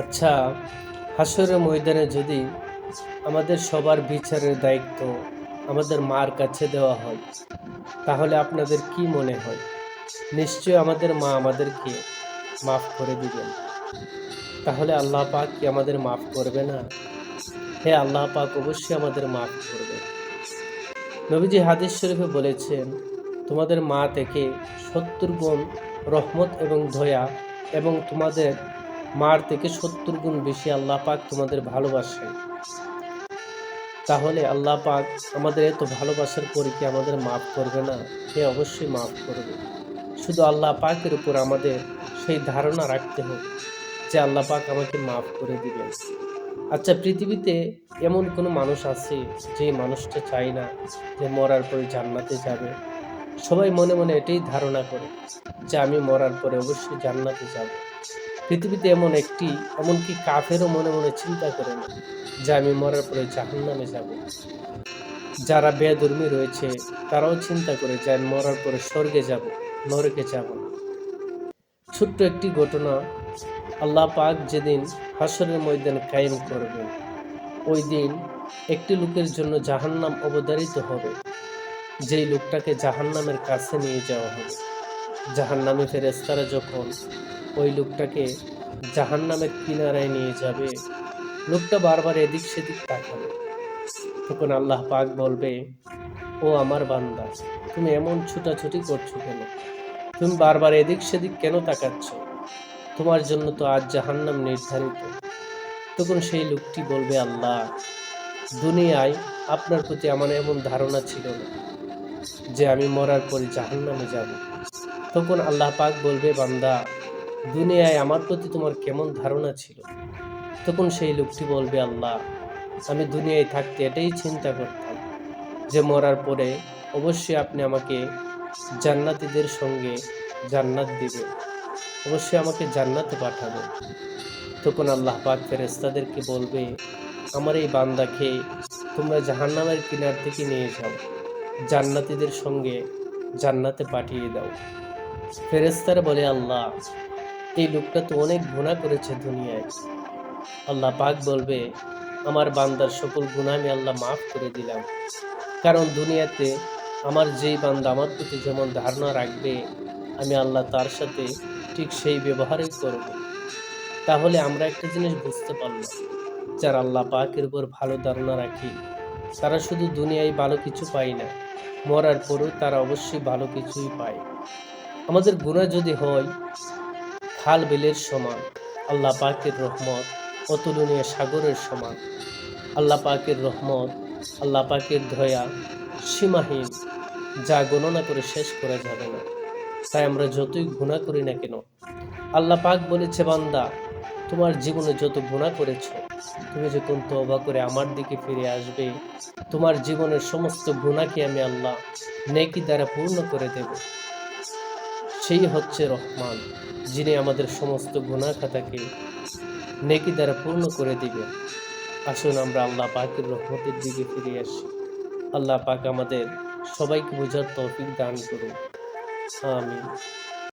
আচ্ছা হাসরের ময়দানে যদি আমাদের সবার বিচারের দায়িত্ব আমাদের মার কাছে দেওয়া হয়, তাহলে আপনাদের কি মনে হয়? নিশ্চয় আমাদের মা আমাদেরকে মাফ করে দিবেন। তাহলে আল্লাহ পাক কি আমাদের মাফ করবে না? হে আল্লাহ পাক অবশ্যই আমাদের মাফ করবে। নবীজি হাদিস শরীফে বলেছেন, তোমাদের মা থেকে সত্তর গুণ রহমত এবং দয়া এবং তোমাদের মার থেকে সত্তর গুণ বেশি আল্লাহ পাক তোমাদের ভালোবাসেন। তাহলে আল্লাহ পাক আমাদের এত ভালোবাসার পরে কি আমাদের মাফ করবে না? সে অবশ্যই মাফ করবে। শুধু আল্লাহ পাকের উপর আমাদের সেই ধারণা রাখতে হবে যে আল্লাহ পাক আমাকে মাফ করে দিবেন। আচ্ছা পৃথিবীতে এমন কোনো মানুষ আছে যে মানুষটা চায় না যে মরার পরে জান্নাতে যাবে? সবাই মনে মনে এটাই ধারণা করে যে আমি মরার পরে অবশ্যই জান্নাতে যাব। পৃথিবীতে এমন একটি, এমনকি কাফেরও মনে মনে চিন্তা করে না, যে আমি মরার পরে জাহান্নামে যাব। যারা বেধর্মী রয়েছে, তারাও চিন্তা করে যে আমি মরার পরে স্বর্গে যাব, নরকে যাব ছোট্ট একটি ঘটনা আল্লাহ পাক যেদিন হাসরের ময়দান কায়েম করবেন, ওই দিন একটি লোকের জন্য জাহান্নাম অবধারিত হবে, যেই লোকটাকে জাহান্নামের কাছে নিয়ে যাওয়া হবে। জাহান্নামে ফেরেস্তারা যখন ওই লোকটাকে জাহান্নামের কিনারায় নিয়ে যাবে, লোকটা বারবার এদিক সেদিক তাকাবে। তখন আল্লাহ পাক বলবে, ও আমার বান্দা, তুমি এমন ছুটাছুটি করছ কেন? তুমি বারবার এদিক সেদিক কেন তাকাচ্ছ? তোমার জন্য তো আজ জাহান্নাম নির্ধারিত। তখন সেই লোকটি বলবে, আল্লাহ, দুনিয়ায় আপনার প্রতি আমার এমন ধারণা ছিল না যে আমি মরার পরে জাহান্নামে যাব। তখন আল্লাহ পাক বলবে, বান্দা, দুনিয়ায় আমার প্রতি তোমার কেমন ধারণা ছিল? তখন সেই লোকটি বলবে, আল্লাহ, আমি দুনিয়ায় থাকতে এটাই চিন্তা করতাম যে মরার পরে অবশ্যই আপনি আমাকে জান্নাতীদের সঙ্গে জান্নাত দিবেন অবশ্যই আমাকে জান্নাতে পাঠাবেন তখন আল্লাহ পাক ফেরেস্তাদেরকে বলবে, আমার এই বান্দাকে তোমরা জাহান্নামের কিনার থেকে নিয়ে যাও, জান্নাতীদের সঙ্গে জান্নাতে পাঠিয়ে দাও। ফেরেস্তারা বলে, আল্লাহ, এই লোকটা তো অনেক গুণা করেছে দুনিয়ায়। আল্লাহ পাক বলবে, আমার বান্দার সকল গুণা আমি আল্লাহ মাফ করে দিলাম। কারণ দুনিয়াতে আমার যেই বান্দা আমার প্রতি যেমন ধারণা রাখবে, আমি আল্লাহ তার সাথে ঠিক সেই ব্যবহারই করব। তাহলে আমরা একটা জিনিস বুঝতে পারলাম, যারা আল্লাহ পাকের উপর ভালো ধারণা রাখি, তারা শুধু দুনিয়ায় ভালো কিছু পায় না, মরার পরও তারা অবশ্যই ভালো কিছুই পায়। আমাদের গুণা যদি হয়, খাল বিলের সমান, আল্লাহ পাকের রহমত, অতুলনীয় সাগরের সমান। আল্লাহ পাকের রহমত, আল্লাহ পাকের ধয়া সীমাহীন, যা গণনা করে শেষ করা যাবে না। তাই আমরা যতই গুণা করি না কেন, আল্লাহ পাক বলেছে, বান্দা, তোমার জীবনে যত গুণা করেছ, তুমি যখন তবা করে আমার দিকে ফিরে আসবে, তোমার জীবনের সমস্ত গুণাকে আমি আল্লাহ নেকি দ্বারা পূর্ণ করে দেব। সেই হচ্ছে রহমান, যিনি আমাদের সমস্ত গুণা খাতাকে নেকি দ্বারা পূর্ণ করে দিবে আসুন আমরা আল্লাহ পাকের রহমতের দিকে ফিরে আসি। আল্লাহ পাক আমাদের সবাইকে বোঝার তৌফিক দান করুন। আমিন।